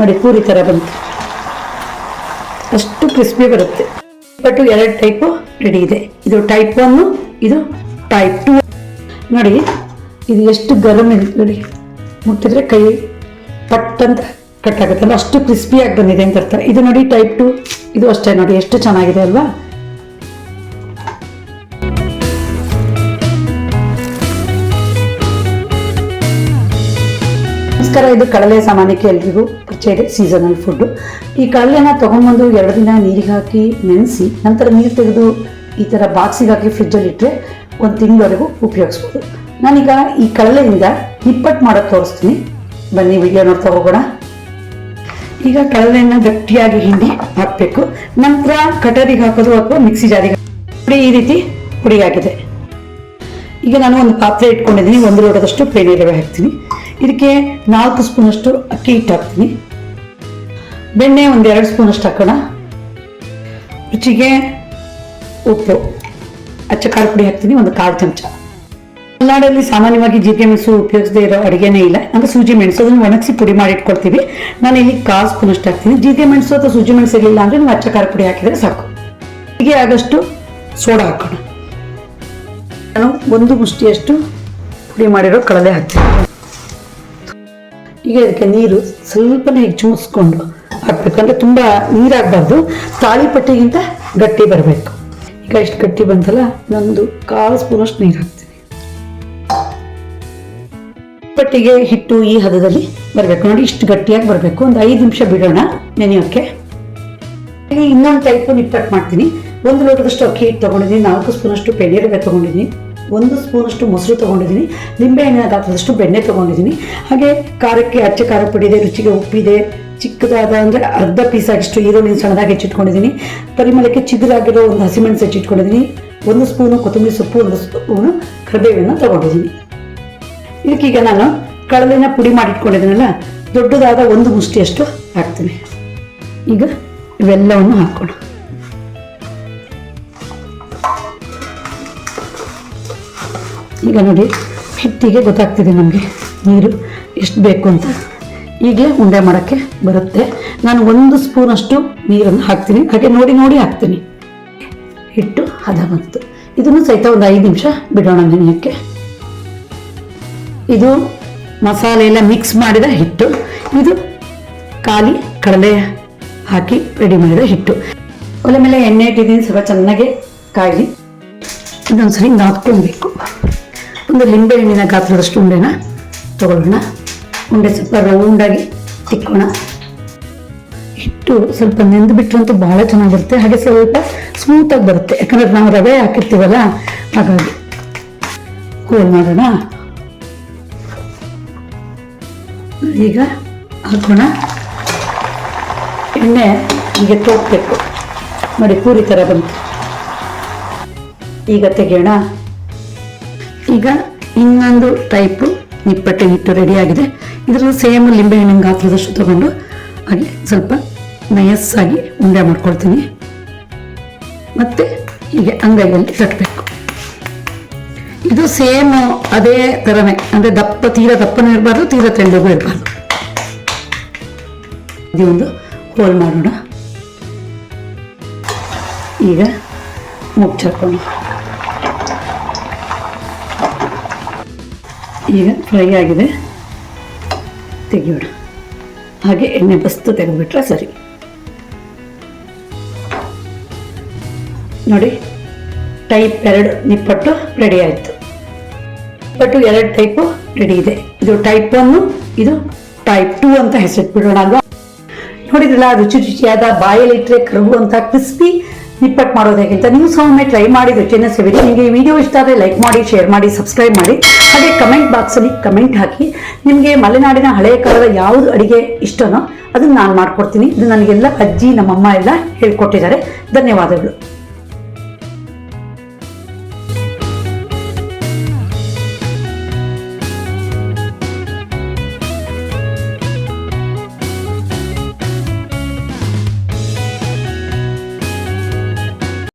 ನೋಡಿ ಪೂರಿ ಥರ ಬಂತು. ಅಷ್ಟು ಕ್ರಿಸ್ಪಿ ಬರುತ್ತೆ. ಬಟ್ ಎರಡು ಟೈಪು ರೆಡಿ ಇದೆ. ಇದು ಟೈಪ್ ಒನ್ನು ಇದು ಟೈಪ್ ಟು ನೋಡಿ, ಇದು ಎಷ್ಟು ಗರಮ್ ಇದೆ ನೋಡಿ. ಮುಟ್ಟಿದ್ರೆ ಕೈ ಪಟ್ ಅಂತ ಕಟ್ ಆಗುತ್ತಲ್ಲ, ಅಷ್ಟು ಕ್ರಿಸ್ಪಿಯಾಗಿ ಬಂದಿದೆ ಅಂತ ಅರ್ಥ. ಇದು ನೋಡಿ ಟೈಪ್ ಟು ಇದು ಅಷ್ಟೇ ನೋಡಿ, ಎಷ್ಟು ಚೆನ್ನಾಗಿದೆ ಅಲ್ವಾ? ನಮಸ್ಕಾರ, ಇದು ಕಡಲೆ ಸಾಮಾನ್ಯಕ್ಕೆ ಎಲ್ರಿಗೂ ಪರಿಚಯ ಇದೆ ಸೀಸನಲ್ ಫುಡ್ಡು ಈ ಕಡಲೆನ ತೊಗೊಂಬಂದು ಎರಡು ದಿನ ನೀರಿಗೆ ಹಾಕಿ ನೆನೆಸಿ, ನಂತರ ನೀರು ತೆಗೆದು ಈ ಥರ ಬಾಕ್ಸಿಗೆ ಹಾಕಿ ಫ್ರಿಜ್ಜಲ್ಲಿ ಇಟ್ಟರೆ ಒಂದು ತಿಂಗಳವರೆಗೂ ಉಪಯೋಗಿಸ್ಬೋದು. ನಾನೀಗ ಈ ಕಡಲೆಯಿಂದ ನಿಪ್ಪಟ್ಟು ಮಾಡೋಕ್ಕೆ ತೋರಿಸ್ತೀನಿ. ಬನ್ನಿ ವಿಡಿಯೋ ನೋಡ್ತಾ ಹೋಗೋಣ. ಈಗ ಕಡಲೆನ ಗಟ್ಟಿಯಾಗಿ ಹಿಂಡಿ ಹಾಕಬೇಕು. ನಂತರ ಕಟರಿಗೆ ಹಾಕೋದು ಅಥವಾ ಮಿಕ್ಸಿ ಜಾರಿಗೆ ಪುಡಿ ಈ ರೀತಿ ಪುಡಿ ಆಗಿದೆ ಈಗ ನಾನು ಒಂದು ಪಾತ್ರೆ ಇಟ್ಕೊಂಡಿದ್ದೀನಿ, ಒಂದು ಲೋಟದಷ್ಟು ಪ್ಲೇನ್ ರವೆ ಹಾಕ್ತೀನಿ. ಇದಕ್ಕೆ ನಾಲ್ಕು ಸ್ಪೂನಷ್ಟು ಅಕ್ಕಿ ಹಿಟ್ಟು ಹಾಕ್ತೀನಿ ಬೆಣ್ಣೆ ಒಂದು ಎರಡು ಸ್ಪೂನಷ್ಟು ಹಾಕೋಣ. ರುಚಿಗೆ ಉಪ್ಪು, ಅಚ್ಚ ಖಾರ ಪುಡಿ ಹಾಕ್ತೀನಿ, ಒಂದು ಕಾಲು ಚಮಚ. ಮಲೆನಾಡಲ್ಲಿ ಸಾಮಾನ್ಯವಾಗಿ ಜೀರಿಗೆ ಮೆಣಸು ಉಪಯೋಗಿಸದೇ ಇರೋ ಅಡುಗೆನೇ ಇಲ್ಲ. ಅಂದರೆ ಸೂಜಿ ಮೆಣಸು, ಅದನ್ನು ಒಣಗಿಸಿ ಪುಡಿ ಮಾಡಿ ಇಟ್ಕೊಡ್ತೀವಿ ನಾನು ಇಲ್ಲಿ ಕಾಲು ಸ್ಪೂನಷ್ಟು ಹಾಕ್ತೀನಿ. ಜೀರಿಗೆ ಮೆಣಸು ಅಥವಾ ಸೂಜಿ ಮೆಣಸು ಇರಲಿಲ್ಲ ಅಂದರೆ ನೀವು ಅಚ್ಚ ಖಾರ ಪುಡಿ ಹಾಕಿದರೆ ಸಾಕು. ಹೀಗೆ ಆಗಷ್ಟು ಸೋಡಾ ಹಾಕೋಣ. ನಾನು ಒಂದು ಮುಷ್ಟಿಯಷ್ಟು ಪುಡಿ ಮಾಡಿರೋ ಕಡಲೆ ಹಾಕ್ತೀನಿ. ಈಗ ಇದಕ್ಕೆ ನೀರು ಸ್ವಲ್ಪನೇ ಹೆಚ್ಚು ಮುಸ್ಕೊಂಡು ಹಾಕ್ಬೇಕು. ಅಂದರೆ ತುಂಬ ನೀರಾಗಬಾರ್ದು. ತಾಳಿಪಟ್ಟಿಗಿಂತ ಗಟ್ಟಿ ಬರಬೇಕು. ಈಗ ಇಷ್ಟು ಗಟ್ಟಿ ಬಂತಲ್ಲ, ನಂದು ಕಾಲು ಸ್ಪೂನಷ್ಟು ನೀರು ಹಾಕ್ತೀನಿ. ಪಟ್ಟಿಗೆ ಹಿಟ್ಟು ಈ ಹದದಲ್ಲಿ ಬರಬೇಕು. ನೋಡಿ, ಇಷ್ಟು ಗಟ್ಟಿಯಾಗಿ ಬರಬೇಕು. ಒಂದು ಐದು ನಿಮಿಷ ಬಿಡೋಣ ನೆನೆಯೋಕ್ಕೆ. ಇನ್ನೊಂದು ಟೈಪು ನಿಪ್ಪಟ್ಟು ಮಾಡ್ತೀನಿ. ಒಂದು ಲೋಟದಷ್ಟು ಅಕ್ಕಿ ಹಿಟ್ಟು ತೊಗೊಂಡಿದ್ದೀನಿ. ನಾಲ್ಕು ಸ್ಪೂನಷ್ಟು ಪೆಣೆ ರವೆ ತೊಗೊಂಡಿದ್ದೀನಿ. ಒಂದು ಸ್ಪೂನಷ್ಟು ಮೊಸರು ತೊಗೊಂಡಿದ್ದೀನಿ. ನಿಂಬೆಹಣ್ಣಿನ ಗಾತ್ರದಷ್ಟು ಬೆಣ್ಣೆ ತೊಗೊಂಡಿದ್ದೀನಿ. ಹಾಗೆ ಖಾರಕ್ಕೆ ಅಚ್ಚ ಖಾರ ಪುಡಿ ಇದೆ, ರುಚಿಗೆ ಉಪ್ಪಿದೆ ಚಿಕ್ಕದಾದ ಅಂದರೆ ಅರ್ಧ ಪೀಸ್ ಆಗಿಷ್ಟು ಈರುಳ್ಳಿ ಸಣ್ಣದಾಗಿ ಹೆಚ್ಚಿಟ್ಕೊಂಡಿದ್ದೀನಿ. ಪರಿಮಳಕ್ಕೆ ಚಿಗುರಾಗಿರೋ ಒಂದು ಹಸಿಮೆಣಸು ಹೆಚ್ಚಿಟ್ಕೊಂಡಿದ್ದೀನಿ. ಒಂದು ಸ್ಪೂನು ಕೊತ್ತಂಬರಿ ಸೊಪ್ಪು, ಒಂದು ಸ್ಪೂನು ಕರಿಬೇವನ್ನು ತೊಗೊಂಡಿದ್ದೀನಿ. ಇದಕ್ಕೀಗ ನಾನು ಕಡಲೆನ ಪುಡಿ ಮಾಡಿಟ್ಕೊಂಡಿದ್ದೀನಲ್ಲ, ದೊಡ್ಡದಾದ ಒಂದು ಮುಷ್ಟಿಯಷ್ಟು ಹಾಕ್ತೀನಿ. ಈಗ ಇವೆಲ್ಲವನ್ನು ಹಾಕೋಣ. ಈಗ ನೋಡಿ, ಹಿಟ್ಟಿಗೆ ಗೊತ್ತಾಗ್ತಿದೆ ನಮಗೆ ನೀರು ಎಷ್ಟು ಬೇಕು ಅಂತ. ಈಗಲೇ ಉಂಡೆ ಮಾಡೋಕ್ಕೆ ಬರುತ್ತೆ. ನಾನು ಒಂದು ಸ್ಪೂನಷ್ಟು ನೀರನ್ನು ಹಾಕ್ತೀನಿ. ಹಾಗೆ ನೋಡಿ ನೋಡಿ ಹಾಕ್ತೀನಿ. ಹಿಟ್ಟು ಹದ ಬಂತು. ಇದನ್ನು ಸಹಿತ ಒಂದು ಐದು ನಿಮಿಷ ಬಿಡೋಣ ನೆನೆಯೋಕ್ಕೆ ಇದು ಮಸಾಲೆ ಎಲ್ಲ ಮಿಕ್ಸ್ ಮಾಡಿದ ಹಿಟ್ಟು. ಇದು ಖಾಲಿ ಕಡಲೆ ಹಾಕಿ ರೆಡಿ ಮಾಡಿದ ಹಿಟ್ಟು. ಒಲೆ ಮೇಲೆ ಎಣ್ಣೆ ಇಟ್ಟಿದ್ದೀನಿ ಸ್ವಲ್ಪ ಚೆನ್ನಾಗಿ ಕಾಯಿ ಸರಿ ನಾದ್ಕೊಳ್ಬೇಕು. ಒಂದು ಲಿಂಬೆ ಹಣ್ಣಿನ ಗಾತ್ರದಷ್ಟು ಉಂಡೆನ ತಗೊಳ್ಳೋಣ. ಉಂಡೆ ಸ್ವಲ್ಪ ರೌಂಡಾಗಿ ತಿಕ್ಕೋಣ. ಹಿಟ್ಟು ಸ್ವಲ್ಪ ನೆಂದು ಬಿಟ್ರಂತೂ ಭಾಳ ಚೆನ್ನಾಗಿರುತ್ತೆ. ಹಾಗೆ ಸ್ವಲ್ಪ ಸ್ಮೂತಾಗಿ ಬರುತ್ತೆ. ಯಾಕಂದ್ರೆ ನಾವು ರವೆ ಹಾಕಿರ್ತೀವಲ್ಲ, ಹಾಗಾಗಿ ಹೋಲ್ ಮಾಡೋಣ. ಈಗ ಹಾಕೋಣ. ಎಣ್ಣೆ ಹೀಗೆ ತೋಗ್ಬೇಕು ನೋಡಿ, ಪೂರಿ ಥರ ಬಂತು. ಈಗ ತೆಗೆಯೋಣ. ಈಗ ಇನ್ನೊಂದು ಟೈಪು ನಿಪ್ಪಟ್ಟೆ ಹಿಟ್ಟು ರೆಡಿ ಆಗಿದೆ. ಇದರಲ್ಲೂ ಸೇಮ್ ಲಿಂಬೆಹಣ್ಣಿನ ಗಾತ್ರದಷ್ಟು ತಗೊಂಡು ಹಾಗೆ ಸ್ವಲ್ಪ ನಯಸ್ಸಾಗಿ ಉಂಡೆ ಮಾಡ್ಕೊಳ್ತೀನಿ. ಮತ್ತೆ ಹೀಗೆ ಅಂಗೈಯಲ್ಲಿ ತಟ್ಟಬೇಕು ಇದು ಸೇಮ್ ಅದೇ ಥರನೇ ಅಂದರೆ ದಪ್ಪ, ತೀರ ದಪ್ಪನೂ ಇರಬಾರ್ದು, ತೀರ ತೆಳ್ಳಗೂ ಇರಬಾರ್ದು. ಇದು ಒಂದು ಹೋಲ್ ಮಾಡೋಣ. ಈಗ ಮುಚ್ಚಾಕೋಣ ಈಗ ಫ್ರೈ ಆಗಿದೆ. ತೆಗಿಯೋಣ. ಹಾಗೆ ಎಣ್ಣೆ ಬಸ್ತು ತೆಗೆದುಬಿಟ್ರೆ ಸರಿ. ನೋಡಿ ಟೈಪ್ ಎರಡು ನಿಪ್ಪಟ್ಟು ರೆಡಿ ಆಯಿತು. ನಿಪ್ಪಟ್ಟು ಎರಡು ಟೈಪು ರೆಡಿ ಇದೆ. ಇದು ಟೈಪ್ ಒನ್ನು ಇದು ಟೈಪ್ ಟೂ ಅಂತ ಹೆಸರಿಟ್ಬಿಡೋಣ ಅಲ್ವಾ? ನೋಡಿದ್ರಲ್ಲ, ರುಚಿ ರುಚಿಯಾದ ಬಾಯಲ್ಲಿ ಇಟ್ಟರೆ ಕರಗುವಂಥ ಕ್ರಿಸ್ಪಿ ನಿಪ್ಪಟ್ಟು ಮಾಡೋದಕ್ಕಿಂತ ನೀವು ಸಹ ಒಮ್ಮೆ ಟ್ರೈ ಮಾಡಿ ರುಚಿಯನ್ನು ಸೇರಿ ನಿಮಗೆ ಈ ವಿಡಿಯೋ ಇಷ್ಟ ಆದರೆ ಲೈಕ್ ಮಾಡಿ ಶೇರ್ ಮಾಡಿ ಸಬ್ಸ್ಕ್ರೈಬ್ ಮಾಡಿ. ಹಾಗೆ ಕಮೆಂಟ್ ಬಾಕ್ಸಲ್ಲಿ ಕಮೆಂಟ್ ಹಾಕಿ. ನಿಮಗೆ ಮಲೆನಾಡಿನ ಹಳೆಯ ಕಾಲದ ಯಾವುದು ಅಡಿಗೆ ಇಷ್ಟನೋ ಅದನ್ನು ನಾನು ಮಾಡ್ಕೊಡ್ತೀನಿ. ಇದು ನನಗೆಲ್ಲ ಅಜ್ಜಿ, ನಮ್ಮಮ್ಮ ಎಲ್ಲ ಹೇಳ್ಕೊಟ್ಟಿದ್ದಾರೆ. ಧನ್ಯವಾದಗಳು.